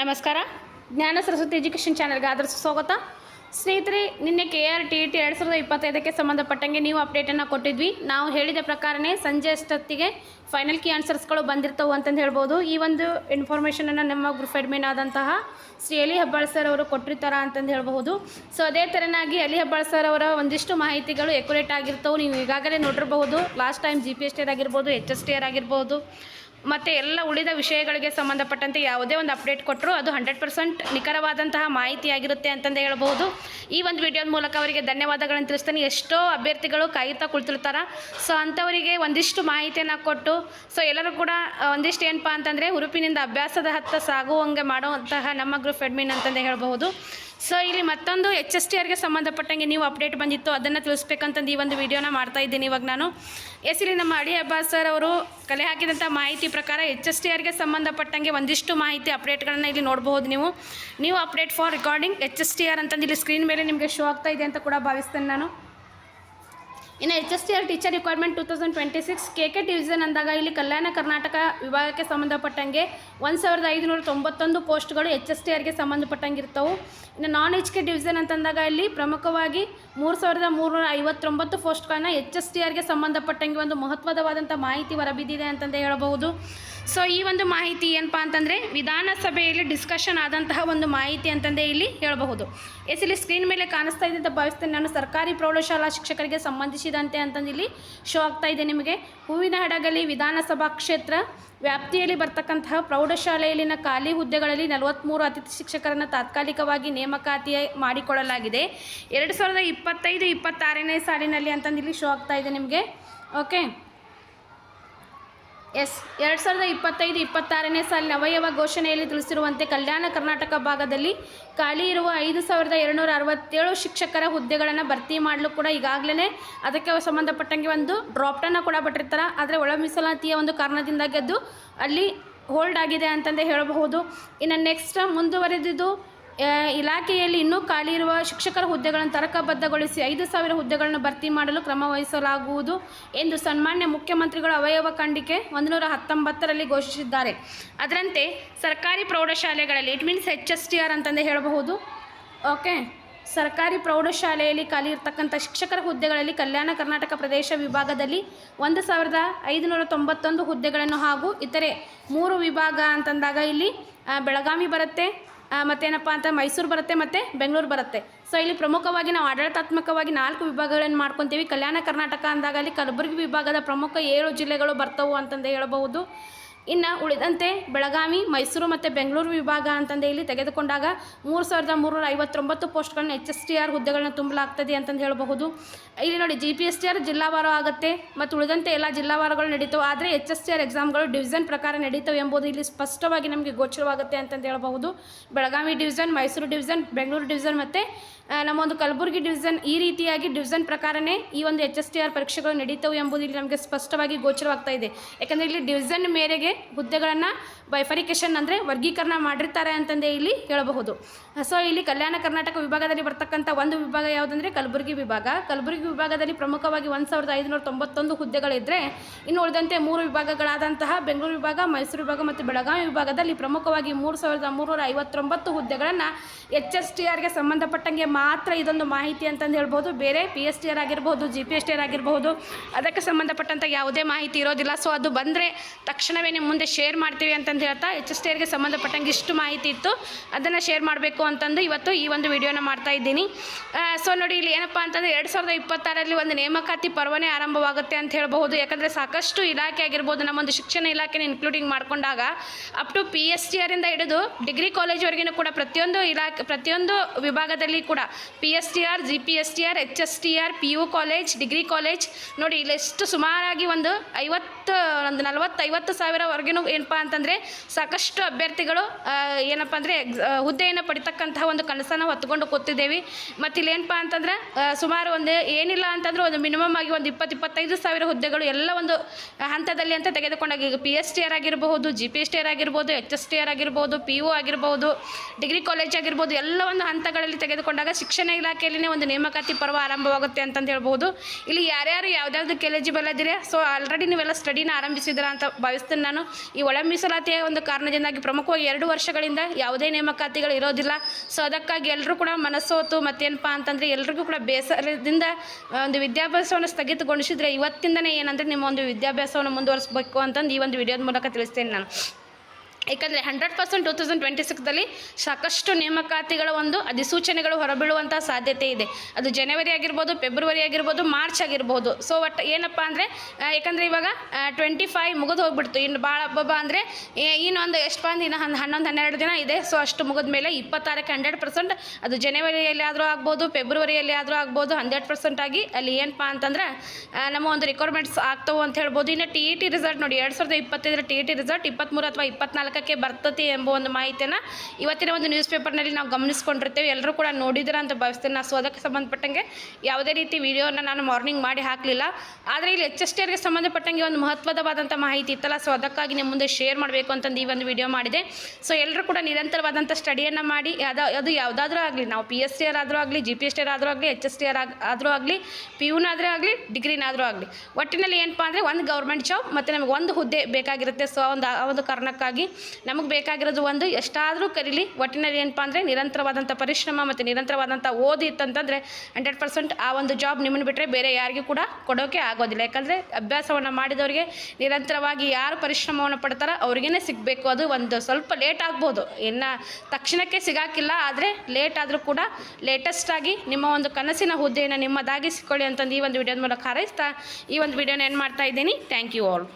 ನಮಸ್ಕಾರ. ಜ್ಞಾನ ಸರಸ್ವತಿ ಎಜುಕೇಷನ್ ಚಾನಲ್ಗೆ ಆದರ ಸ್ವಾಗತ. ಸ್ನೇಹಿತರೆ, ನಿನ್ನೆ ಕೆ ಆರ್ ಟಿ ಟಿ ಎರಡು ಸಾವಿರದ ಇಪ್ಪತ್ತೈದಕ್ಕೆ ಸಂಬಂಧಪಟ್ಟಂಗೆ ನೀವು ಅಪ್ಡೇಟನ್ನು ಕೊಟ್ಟಿದ್ವಿ. ನಾವು ಹೇಳಿದ ಪ್ರಕಾರನೇ ಸಂಜೆ ಅಷ್ಟೊತ್ತಿಗೆ ಫೈನಲ್ ಕೀ ಆನ್ಸರ್ಸ್ಗಳು ಬಂದಿರ್ತವೆ ಅಂತಂದು ಹೇಳ್ಬೋದು. ಈ ಒಂದು ಇನ್ಫಾರ್ಮೇಷನನ್ನು ನಮ್ಮ ಗ್ರೂಪ್ ಅಡ್ಮಿನ್ ಆದಂತಹ ಶ್ರೀ ಅಲಿ ಹೆಬ್ಬಾಳ್ ಸರ್ ಅವರು ಕೊಟ್ಟಿರ್ತಾರ ಅಂತಂದು ಹೇಳಬಹುದು. ಸೊ ಅದೇ ಥರನಾಗಿ ಅಲಿ ಹೆಬ್ಬಾಳ್ ಸರ್ ಅವರ ಒಂದಿಷ್ಟು ಮಾಹಿತಿಗಳು ಎಕ್ಯುರೇಟ್ ಆಗಿರ್ತವೆ. ನೀವು ಈಗಾಗಲೇ ನೋಡಿರಬಹುದು. Last time G P S T ಆಗಿರ್ಬೋದು ಎಚ್ ಎಸ್ ಟಿ ಆರ್ ಆಗಿರ್ಬೋದು ಮತ್ತು ಎಲ್ಲ ಉಳಿದ ವಿಷಯಗಳಿಗೆ ಸಂಬಂಧಪಟ್ಟಂತೆ ಯಾವುದೇ ಒಂದು ಅಪ್ಡೇಟ್ ಕೊಟ್ಟರು ಅದು ಹಂಡ್ರೆಡ್ ಪರ್ಸೆಂಟ್ ನಿಖರವಾದಂತಹ ಮಾಹಿತಿಯಾಗಿರುತ್ತೆ ಅಂತಂದು ಹೇಳಬಹುದು. ಈ ಒಂದು ವಿಡಿಯೋದ ಮೂಲಕ ಅವರಿಗೆ ಧನ್ಯವಾದಗಳನ್ನು ತಿಳಿಸ್ತೀನಿ. ಎಷ್ಟೋ ಅಭ್ಯರ್ಥಿಗಳು ಕಾಯುತ್ತಾ ಕುಳಿತಿರ್ತಾರೆ. ಸೊ ಅಂಥವರಿಗೆ ಒಂದಿಷ್ಟು ಮಾಹಿತಿಯನ್ನು ಕೊಟ್ಟು ಸೊ ಎಲ್ಲರೂ ಕೂಡ ಒಂದಿಷ್ಟು ಏನಪ್ಪ ಅಂತಂದರೆ ಹುರುಪಿನಿಂದ ಅಭ್ಯಾಸದ ಹತ್ತ ಸಾಗುವಂಗೆ ಮಾಡುವಂತಹ ನಮ್ಮ ಗ್ರೂಪ್ ಅಡ್ಮಿನ್ ಅಂತಂದು ಹೇಳ್ಬಹುದು. ಸೊ ಇಲ್ಲಿ ಮತ್ತೊಂದು ಎಚ್ ಎಸ್ ಟಿ ಆರ್ಗೆ ಸಂಬಂಧಪಟ್ಟಂಗೆ ನೀವು ಅಪ್ಡೇಟ್ ಬಂದಿತ್ತು, ಅದನ್ನು ತಿಳಿಸ್ಬೇಕಂತಂದು ಈ ಒಂದು ವಿಡಿಯೋನ ಮಾಡ್ತಾ ಇದ್ದೀನಿ ಇವಾಗ ನಾನು. ಎಸ್ ಇಲ್ಲಿ ನಮ್ಮ ಅಡಿ ಅಬ್ಬಾಸ್ ಸರ್ ಅವರು ಕಲೆ ಹಾಕಿದಂಥ ಮಾಹಿತಿ ಪ್ರಕಾರ ಎಚ್ ಎಸ್ ಟಿ ಆರ್ಗೆ ಸಂಬಂಧಪಟ್ಟಂಗೆ ಒಂದಿಷ್ಟು ಮಾಹಿತಿ ಅಪ್ಡೇಟ್ಗಳನ್ನು ಇಲ್ಲಿ ನೋಡಬಹುದು ನೀವು. ನೀವು update for recording H S T R ಅಂತಂದು ಇಲ್ಲಿ ಸ್ಕ್ರೀನ್ ಮೇಲೆ ನಿಮಗೆ ಶೋ ಆಗ್ತಾ ಇದೆ ಅಂತ ಕೂಡ ಭಾವಿಸ್ತೇನೆ ನಾನು. ಇನ್ನು H S T R teacher requirement two thousand twenty six K K division ಅಂದಾಗ ಇಲ್ಲಿ ಕಲ್ಯಾಣ ಕರ್ನಾಟಕ ವಿಭಾಗಕ್ಕೆ ಸಂಬಂಧಪಟ್ಟಂಗೆ ಒಂದು ಸಾವಿರದ ಐದುನೂರ ತೊಂಬತ್ತೊಂದು ಪೋಸ್ಟ್ಗಳು ಎಚ್ ಎಸ್ ಟಿ ಆರ್ಗೆ ಸಂಬಂಧಪಟ್ಟಂಗೆ ಇರ್ತವೆ. ಇನ್ನು ನಾನ್ ಎಚ್ ಕೆ ಡಿವಿಷನ್ ಅಂತಂದಾಗ ಇಲ್ಲಿ ಪ್ರಮುಖವಾಗಿ ಮೂರು ಸಾವಿರದ ಮೂರುನೂರ ಐವತ್ತೊಂಬತ್ತು ಪೋಸ್ಟ್ಗಳನ್ನ ಎಚ್ ಎಸ್ ಟಿ ಆರ್ಗೆ ಸಂಬಂಧಪಟ್ಟಂಗೆ ಒಂದು ಮಹತ್ವದವಾದಂಥ ಮಾಹಿತಿ ಹೊರಬಿದ್ದಿದೆ ಅಂತಂದೇ ಹೇಳಬಹುದು. ಸೊ ಈ ಒಂದು ಮಾಹಿತಿ ಏನಪ್ಪ ಅಂತಂದರೆ ವಿಧಾನಸಭೆಯಲ್ಲಿ ಡಿಸ್ಕಷನ್ ಆದಂತಹ ಒಂದು ಮಾಹಿತಿ ಅಂತಂದೇ ಇಲ್ಲಿ ಹೇಳಬಹುದು. ಎಸ್, ಇಲ್ಲಿ ಸ್ಕ್ರೀನ್ ಮೇಲೆ ಕಾಣಿಸ್ತಾ ಇದೆ ಅಂತ ಭಾವಿಸ್ತೇನೆ. ನಾನು ಸರ್ಕಾರಿ ಪ್ರೌಢಶಾಲಾ ಶಿಕ್ಷಕರಿಗೆ ಸಂಬಂಧಿಸಿದಂತೆ ಅಂತಂದು ಇಲ್ಲಿ ಶೋ ಆಗ್ತಾ ಇದೆ ನಿಮಗೆ. ಹೂವಿನ ಹಡಗಲಿ, ವಿಧಾನಸಭಾ ಕ್ಷೇತ್ರ ವ್ಯಾಪ್ತಿಯಲ್ಲಿ ಬರ್ತಕ್ಕಂತಹ ಪ್ರೌಢಶಾಲೆಯಲ್ಲಿನ ಖಾಲಿ ಹುದ್ದೆಗಳಲ್ಲಿ ನಲವತ್ತ್ಮೂರು ಅತಿಥಿ ಶಿಕ್ಷಕರನ್ನು ತಾತ್ಕಾಲಿಕವಾಗಿ ನೇಮಕಾತಿ ಮಾಡಿಕೊಳ್ಳಲಾಗಿದೆ. ಎರಡು ಸಾವಿರದ ಇಪ್ಪತ್ತೈದು, ಇಪ್ಪತ್ತಾರನೇ ಸಾಲಿನಲ್ಲಿ ಅಂತಂದು ಇಲ್ಲಿ ಶೋ ಆಗ್ತಾ ಇದೆ ನಿಮಗೆ. ಓಕೆ ಎಸ್, ಎರಡು ಸಾವಿರದ ಇಪ್ಪತ್ತೈದು, ಇಪ್ಪತ್ತಾರನೇ ಸಾಲಿನ ಅವಯವ ಘೋಷಣೆಯಲ್ಲಿ ತಿಳಿಸಿರುವಂತೆ ಕಲ್ಯಾಣ ಕರ್ನಾಟಕ ಭಾಗದಲ್ಲಿ ಖಾಲಿ ಇರುವ ಐದು ಸಾವಿರದ ಎರಡುನೂರ ಅರವತ್ತೇಳು ಶಿಕ್ಷಕರ ಹುದ್ದೆಗಳನ್ನು ಭರ್ತಿ ಮಾಡಲು ಕೂಡ ಈಗಾಗಲೇ ಅದಕ್ಕೆ ಸಂಬಂಧಪಟ್ಟಂಗೆ ಒಂದು ಡ್ರಾಪ್ಟನ್ನು ಕೂಡ ಬಿಟ್ಟಿರ್ತಾರೆ. ಆದರೆ ಒಳ ಮೀಸಲಾತಿಯ ಒಂದು ಕಾರಣದಿಂದಾಗಿ ಅದು ಅಲ್ಲಿ ಹೋಲ್ಡ್ ಆಗಿದೆ ಅಂತಂದೇ ಹೇಳಬಹುದು. ಇನ್ನು ನೆಕ್ಸ್ಟ್ ಮುಂದುವರೆದಿದ್ದು ಇಲಾಖೆಯಲ್ಲಿ ಇನ್ನೂ ಖಾಲಿ ಇರುವ ಶಿಕ್ಷಕರ ಹುದ್ದೆಗಳನ್ನು ತರಕಬದ್ಧಗೊಳಿಸಿ ಐದು ಸಾವಿರ ಹುದ್ದೆಗಳನ್ನು ಭರ್ತಿ ಮಾಡಲು ಕ್ರಮ ವಹಿಸಲಾಗುವುದು ಎಂದು ಸನ್ಮಾನ್ಯ ಮುಖ್ಯಮಂತ್ರಿಗಳು ಅವಯವ ಖಂಡಿಕೆ ಒಂದುನೂರ ಹತ್ತೊಂಬತ್ತರಲ್ಲಿ ಘೋಷಿಸಿದ್ದಾರೆ. ಅದರಂತೆ ಸರ್ಕಾರಿ ಪ್ರೌಢಶಾಲೆಗಳಲ್ಲಿ it means H S T R ಅಂತಂದೇ ಹೇಳಬಹುದು. ಓಕೆ ಸರ್ಕಾರಿ ಪ್ರೌಢಶಾಲೆಯಲ್ಲಿ ಖಾಲಿ ಇರತಕ್ಕಂಥ ಶಿಕ್ಷಕರ ಹುದ್ದೆಗಳಲ್ಲಿ ಕಲ್ಯಾಣ ಕರ್ನಾಟಕ ಪ್ರದೇಶ ವಿಭಾಗದಲ್ಲಿ ಒಂದು ಸಾವಿರದ ಐದುನೂರ ತೊಂಬತ್ತೊಂದು ಹುದ್ದೆಗಳನ್ನು ಹಾಗೂ ಇತರೆ ಮೂರು ವಿಭಾಗ ಅಂತಂದಾಗ ಇಲ್ಲಿ ಬೆಳಗಾವಿ ಬರುತ್ತೆ. ಮತ್ತೇನಪ್ಪ ಅಂತ ಮೈಸೂರು ಬರುತ್ತೆ ಮತ್ತು ಬೆಂಗಳೂರು ಬರುತ್ತೆ. ಸೊ ಇಲ್ಲಿ ಪ್ರಮುಖವಾಗಿ ನಾವು ಆಡಳಿತಾತ್ಮಕವಾಗಿ ನಾಲ್ಕು ವಿಭಾಗಗಳನ್ನು ಮಾಡ್ಕೊತೀವಿ. ಕಲ್ಯಾಣ ಕರ್ನಾಟಕ ಅಂದಾಗ ಅಲ್ಲಿ ಕಲಬುರಗಿ ವಿಭಾಗದ ಪ್ರಮುಖ ಏಳು ಜಿಲ್ಲೆಗಳು ಬರ್ತವು ಅಂತಂದು ಹೇಳಬಹುದು. ಇನ್ನು ಉಳಿದಂತೆ ಬೆಳಗಾವಿ ಮೈಸೂರು ಮತ್ತು ಬೆಂಗಳೂರು ವಿಭಾಗ ಅಂತಂದು ಇಲ್ಲಿ ತೆಗೆದುಕೊಂಡಾಗ ಮೂರು ಸಾವಿರದ ಮೂರುನೂರ ಐವತ್ತೊಂಬತ್ತು ಪೋಸ್ಟ್ಗಳನ್ನ ಎಚ್ ಎಸ್ ಟಿ ಆರ್ ಹುದ್ದೆಗಳನ್ನ ತುಂಬಲಾಗ್ತದೆ ಅಂತಂದು ಹೇಳಬಹುದು. ಇಲ್ಲಿ ನೋಡಿ G P S T R ಜಿಲ್ಲಾವಾರು ಆಗುತ್ತೆ ಮತ್ತು ಉಳಿದಂತೆ ಎಲ್ಲ ಜಿಲ್ಲಾವಾರುಗಳು ನಡೀತವೆ. ಆದರೆ ಎಚ್ ಎಸ್ ಟಿ ಆರ್ ಎಕ್ಸಾಮ್ಗಳು ಡಿವಿಷನ್ ಪ್ರಕಾರ ನಡೀತವೆ ಎಂಬುದು ಇಲ್ಲಿ ಸ್ಪಷ್ಟವಾಗಿ ನಮಗೆ ಗೋಚರವಾಗುತ್ತೆ ಅಂತಂದು ಹೇಳಬಹುದು. Belagavi division Mysuru division Bengaluru division ಮತ್ತು ಆ, ನಮ್ಮ ಒಂದು ಕಲಬುರಗಿ ಡಿವಿಷನ್ ಈ ರೀತಿಯಾಗಿ ಡಿವಿಷನ್ ಪ್ರಕಾರನೇ ಈ ಒಂದು ಎಚ್ ಎಸ್ ಟಿ ಆರ್ ಪರೀಕ್ಷೆಗಳು ನಡೀತವೆ ಎಂಬುದು ಇಲ್ಲಿ ನಮಗೆ ಸ್ಪಷ್ಟವಾಗಿ ಗೋಚರವಾಗ್ತಾ ಇದೆ. ಯಾಕಂದರೆ ಇಲ್ಲಿ ಡಿವಿಷನ್ ಮೇರೆಗೆ ಹುದ್ದೆಗಳನ್ನು ಬೈಫರಿಕೇಶನ್ ಅಂದರೆ ವರ್ಗೀಕರಣ ಮಾಡಿರ್ತಾರೆ ಅಂತಂದೇ ಇಲ್ಲಿ ಹೇಳಬಹುದು. ಸೊ ಇಲ್ಲಿ ಕಲ್ಯಾಣ ಕರ್ನಾಟಕ ವಿಭಾಗದಲ್ಲಿ ಬರ್ತಕ್ಕಂಥ ಒಂದು ವಿಭಾಗ ಯಾವುದಂದರೆ ಕಲಬುರಗಿ ವಿಭಾಗ. ಕಲಬುರಗಿ ವಿಭಾಗದಲ್ಲಿ ಪ್ರಮುಖವಾಗಿ ಒಂದು ಸಾವಿರದ ಐದುನೂರ ತೊಂಬತ್ತೊಂದು ಹುದ್ದೆಗಳಿದ್ದರೆ ಇನ್ನು ಉಳಿದಂತೆ ಮೂರು ವಿಭಾಗಗಳಾದಂತಹ ಬೆಂಗಳೂರು ವಿಭಾಗ, ಮೈಸೂರು ವಿಭಾಗ ಮತ್ತು ಬೆಳಗಾವಿ ವಿಭಾಗದಲ್ಲಿ ಪ್ರಮುಖವಾಗಿ ಮೂರು ಸಾವಿರದ ಮೂರುನೂರ ಐವತ್ತೊಂಬತ್ತು ಹುದ್ದೆಗಳನ್ನು ಎಚ್ ಎಸ್ ಟಿ ಆರ್ಗೆ ಸಂಬಂಧಪಟ್ಟಂಗೆ ಮಾತ್ರ ಇದೊಂದು ಮಾಹಿತಿ ಅಂತಂದು ಹೇಳ್ಬೋದು. ಬೇರೆ ಪಿ ಎಸ್ ಟಿ ಆರ್ ಆಗಿರ್ಬೋದು, G P S T R ಆಗಿರ್ಬೋದು, ಅದಕ್ಕೆ ಸಂಬಂಧಪಟ್ಟಂಥ ಯಾವುದೇ ಮಾಹಿತಿ ಇರೋದಿಲ್ಲ. ಸೊ ಅದು ಬಂದರೆ ತಕ್ಷಣವೇ ಮುಂದೆ ಶೇರ್ ಮಾಡ್ತೀವಿ ಅಂತಂದು ಹೇಳ್ತಾ ಎಚ್ ಎಸ್ ಟಿಯರ್ಗೆ ಸಂಬಂಧಪಟ್ಟಂಗೆ ಇಷ್ಟು ಮಾಹಿತಿ ಇತ್ತು. ಅದನ್ನು ಶೇರ್ ಮಾಡಬೇಕು ಅಂತಂದು ಇವತ್ತು ಈ ಒಂದು ವಿಡಿಯೋನ ಮಾಡ್ತಾ ಇದ್ದೀನಿ. ಸೊ ನೋಡಿ ಇಲ್ಲಿ ಏನಪ್ಪ ಅಂತಂದರೆ ಎರಡು ಸಾವಿರದ ಇಪ್ಪತ್ತಾರರಲ್ಲಿ ಒಂದು ನೇಮಕಾತಿ ಪರ್ವನೇ ಆರಂಭವಾಗುತ್ತೆ ಅಂತ ಹೇಳಬಹುದು. ಯಾಕಂದರೆ ಸಾಕಷ್ಟು ಇಲಾಖೆ ಆಗಿರ್ಬೋದು ನಮ್ಮೊಂದು ಶಿಕ್ಷಣ ಇಲಾಖೆನ ಇನ್ಕ್ಲೂಡಿಂಗ್ ಮಾಡಿಕೊಂಡಾಗ up to P S T ಆರಿಂದ ಹಿಡಿದು ಡಿಗ್ರಿ ಕಾಲೇಜ್ವರೆಗಿನೂ ಕೂಡ ಪ್ರತಿಯೊಂದು ಇಲಾಖೆ, ಪ್ರತಿಯೊಂದು ವಿಭಾಗದಲ್ಲಿ ಕೂಡ P S T R G P S T R H S T R P U college degree college ನೋಡಿ ಇಲ್ಲಿ ಎಷ್ಟು ಸುಮಾರಾಗಿ ಒಂದು ಐವತ್ತು, ಒಂದು ನಲವತ್ತೈವತ್ತು ಸಾವಿರವರೆಗೂ ಏನಪ್ಪ ಅಂತಂದರೆ ಸಾಕಷ್ಟು ಅಭ್ಯರ್ಥಿಗಳು ಏನಪ್ಪ ಅಂದರೆ ಹುದ್ದೆಯನ್ನು ಪಡಿತಕ್ಕಂತಹ ಒಂದು ಕನಸನ್ನು ಹೊತ್ಕೊಂಡು ಕೂತಿದ್ದೇವೆ. ಮತ್ತು ಇಲ್ಲಿ ಏನಪ್ಪ ಅಂತಂದ್ರೆ ಸುಮಾರು ಒಂದು ಏನಿಲ್ಲ ಅಂತಂದ್ರೆ ಒಂದು ಮಿನಿಮಮ್ ಆಗಿ ಒಂದು ಇಪ್ಪತ್ತು, ಇಪ್ಪತ್ತೈದು ಸಾವಿರ ಹುದ್ದೆಗಳು ಎಲ್ಲ ಒಂದು ಹಂತದಲ್ಲಿ ಅಂತ ತೆಗೆದುಕೊಂಡಾಗ ಈಗ ಪಿ ಎಸ್ ಟಿ ಆರ್ ಆಗಿರಬಹುದು G P S T R ಆಗಿರ್ಬೋದು ಎಚ್ ಎಸ್ ಟಿ ಆರ್ ಆಗಿರ್ಬೋದು ಪಿ ಯು ಆಗಿರ್ಬೋದು, ಡಿಗ್ರಿ ಕಾಲೇಜ್ ಆಗಿರ್ಬೋದು, ಎಲ್ಲ ಒಂದು ಹಂತಗಳಲ್ಲಿ ತೆಗೆದುಕೊಂಡಾಗ ಶಿಕ್ಷಣ ಇಲಾಖೆಯಲ್ಲಿನೇ ಒಂದು ನೇಮಕಾತಿ ಪರ್ವ ಆರಂಭವಾಗುತ್ತೆ ಅಂತಂದು ಹೇಳ್ಬೋದು ಇಲ್ಲಿ ಯಾರ್ಯಾರು ಯಾವ್ದಾವ್ದಕ್ಕೆ ಎಲಿಜಿಬಲ್ ಇದ್ದೀರಾ ಸೊ ಆಲ್ರೆಡಿ ನೀವೆಲ್ಲ ಸ್ಟಡಿನ ಆರಂಭಿಸಿದ್ರ ಅಂತ ಭಾವಿಸ್ತೀನಿ ನಾನು. ಈ ಒಳ ಮೀಸಲಾತಿಯ ಒಂದು ಕಾರಣದಿಂದಾಗಿ ಪ್ರಮುಖವಾಗಿ ಎರಡು ವರ್ಷಗಳಿಂದ ಯಾವುದೇ ನೇಮಕಾತಿಗಳು ಇರೋದಿಲ್ಲ. ಸೊ ಅದಕ್ಕಾಗಿ ಎಲ್ಲರೂ ಕೂಡ ಮನಸ್ಸೋತು ಮತ್ತೇನಪ್ಪ ಅಂತಂದರೆ ಎಲ್ರಿಗೂ ಕೂಡ ಬೇಸರದಿಂದ ಒಂದು ವಿದ್ಯಾಭ್ಯಾಸವನ್ನು ಸ್ಥಗಿತಗೊಳಿಸಿದ್ರೆ ಇವತ್ತಿಂದನೇ ಏನಂದರೆ ನಿಮ್ಮ ಒಂದು ವಿದ್ಯಾಭ್ಯಾಸವನ್ನು ಮುಂದುವರಿಸಬೇಕು ಅಂತಂದು ಈ ಒಂದು ವಿಡಿಯೋದ ಮೂಲಕ ತಿಳಿಸ್ತೇನೆ ನಾನು. ಏಕೆಂದರೆ hundred percent two thousand twenty ಸಿಕ್ಸ್ದಲ್ಲಿ ಸಾಕಷ್ಟು ನೇಮಕಾತಿಗಳ ಒಂದು ಅಧಿಸೂಚನೆಗಳು ಹೊರಬೀಳುವಂಥ ಸಾಧ್ಯತೆ ಇದೆ. ಅದು ಜನವರಿ ಆಗಿರ್ಬೋದು ಫೆಬ್ರವರಿ ಆಗಿರ್ಬೋದು ಮಾರ್ಚ್ ಆಗಿರ್ಬೋದು. ಸೊ ಒಟ್ಟು ಏನಪ್ಪ ಅಂದರೆ ಯಾಕಂದರೆ ಇವಾಗ ಟ್ವೆಂಟಿ ಫೈವ್ ಮುಗಿದು ಹೋಗ್ಬಿಡ್ತು. ಇನ್ನು ಭಾಳ ಹಬ್ಬ ಅಂದರೆ ಇನ್ನೊಂದು ಎಷ್ಟು ಬಂದು ಇನ್ನು ಹನ್, ಹನ್ನೊಂದು, ಹನ್ನೆರಡು ದಿನ ಇದೆ. ಸೊ ಅಷ್ಟು ಮುಗಿದ ಮೇಲೆ ಇಪ್ಪತ್ತಾರಕ್ಕೆ ಹಂಡ್ರೆಡ್ ಪರ್ಸೆಂಟ್ ಅದು ಜನವರಿಯಲ್ಲಿ ಆದರೂ ಆಗ್ಬೋದು ಫೆಬ್ರವರಿಯಲ್ಲಿ ಆದರೂ ಆಗ್ಬೋದು ಹಂಡ್ರೆಡ್ ಪರ್ಸೆಂಟ್ ಆಗಿ ಅಲ್ಲಿ ಏನಪ್ಪ ಅಂತಂದ್ರೆ ನಮ್ಮ ಒಂದು ರಿಕ್ವೈರ್ಮೆಂಟ್ಸ್ ಆಗ್ತವೆ ಅಂತ ಹೇಳ್ಬೋದು. ಇನ್ನು ಟಿ ಇ ಟಿ ರಿಸಲ್ಟ್ ನೋಡಿ, ಎರಡು ಸಾವಿರದ ಇಪ್ಪತ್ತೈದರ ಟಿ ಇ ಟಿ ರಿಸಲ್ಟ್ ಇಪ್ಪತ್ತ್ಮೂರು ಅಥವಾ ಇಪ್ಪತ್ನಾಲ್ಕಕ್ಕೆ ಬರ್ತತಿ ಎಂಬ ಒಂದು ಮಾಹಿತಿಯನ್ನು ಇವತ್ತಿನ ಒಂದು ನ್ಯೂಸ್ ಪೇಪರ್ನಲ್ಲಿ ನಾವು ಗಮನಿಸ್ಕೊಂಡಿರ್ತೇವೆ. ಎಲ್ಲರೂ ಕೂಡ ನೋಡಿದ್ರ ಅಂತ ಭಾವಿಸ್ತೇನೆ. ಸೊ ಅದಕ್ಕೆ ಸಂಬಂಧಪಟ್ಟಂಗೆ ಯಾವುದೇ ರೀತಿ ವಿಡಿಯೋನ ನಾನು ಮಾರ್ನಿಂಗ್ ಮಾಡಿ ಹಾಕಲಿಲ್ಲ. ಆದರೆ ಇಲ್ಲಿ ಎಚ್ ಎಸ್ ಟಿ ಆರ್ಗೆ ಸಂಬಂಧಪಟ್ಟಂಗೆ ಒಂದು ಮಹತ್ವದವಾದಂಥ ಮಾಹಿತಿ ಇತ್ತಲ್ಲ. ಸೊ ಅದಕ್ಕಾಗಿ ನಿಮ್ಮ ಮುಂದೆ ಶೇರ್ ಮಾಡಬೇಕು ಅಂತಂದು ಈ ಒಂದು ವಿಡಿಯೋ ಮಾಡಿದೆ. ಸೊ ಎಲ್ಲರೂ ಕೂಡ ನಿರಂತರವಾದಂಥ ಸ್ಟಡಿಯನ್ನು ಮಾಡಿ ಅದು ಯಾವುದಾದ್ರೂ ಆಗಲಿ, ನಾವು ಪಿ ಎಸ್ ಟಿ ಆರ್ ಆದರೂ ಆಗಲಿ G P S T R ಆದರೂ ಆಗಲಿ ಎಚ್ ಎಸ್ ಟಿ ಆರ್ ಆದರೂ ಆಗಲಿ ಪಿ ಯುನಾದರೂ ಆಗಲಿ ಡಿಗ್ರಿನಾದರೂ ಆಗಲಿ. ಒಟ್ಟಿನಲ್ಲಿ ಏನಪ್ಪ ಅಂದರೆ ಒಂದು ಗೌರ್ಮೆಂಟ್ ಜಾಬ್ ಮತ್ತು ನಮಗೆ ಒಂದು ಹುದ್ದೆ ಬೇಕಾಗಿರುತ್ತೆ. ಸೊ ಆ ಒಂದು ಕಾರಣಕ್ಕಾಗಿ ನಮಗೆ ಬೇಕಾಗಿರೋದು ಒಂದು ಎಷ್ಟಾದರೂ ಕರೀಲಿ. ಒಟ್ಟಿನಲ್ಲಿ ಏನಪ್ಪ ಅಂದರೆ ನಿರಂತರವಾದಂಥ ಪರಿಶ್ರಮ ಮತ್ತು ನಿರಂತರವಾದಂಥ ಓದಿ ಇತ್ತಂತಂದರೆ ಹಂಡ್ರೆಡ್ ಪರ್ಸೆಂಟ್ ಆ ಒಂದು ಜಾಬ್ ನಿಮ್ಮನ್ನು ಬಿಟ್ಟರೆ ಬೇರೆ ಯಾರಿಗೂ ಕೂಡ ಕೊಡೋಕೆ ಆಗೋದಿಲ್ಲ. ಯಾಕಂದರೆ ಅಭ್ಯಾಸವನ್ನು ಮಾಡಿದವರಿಗೆ ನಿರಂತರವಾಗಿ ಯಾರು ಪರಿಶ್ರಮವನ್ನು ಪಡ್ತಾರೋ ಅವ್ರಿಗೇ ಸಿಗಬೇಕು. ಅದು ಒಂದು ಸ್ವಲ್ಪ ಲೇಟ್ ಆಗ್ಬೋದು. ಇನ್ನು ತಕ್ಷಣಕ್ಕೆ ಸಿಗಾಕಿಲ್ಲ ಆದರೆ ಲೇಟ್ ಆದರೂ ಕೂಡ ಲೇಟೆಸ್ಟ್ ಆಗಿ ನಿಮ್ಮ ಒಂದು ಕನಸಿನ ಹುದ್ದೆಯನ್ನು ನಿಮ್ಮದಾಗಿಸಿಕೊಳ್ಳಿ ಅಂತಂದು ಈ ಒಂದು ವಿಡಿಯೋದ ಮೂಲಕ ಹಾರೈಸ್ತಾ ಈ ಒಂದು ವಿಡಿಯೋನ ಏನು ಮಾಡ್ತಾ ಇದ್ದೀನಿ. Thank you all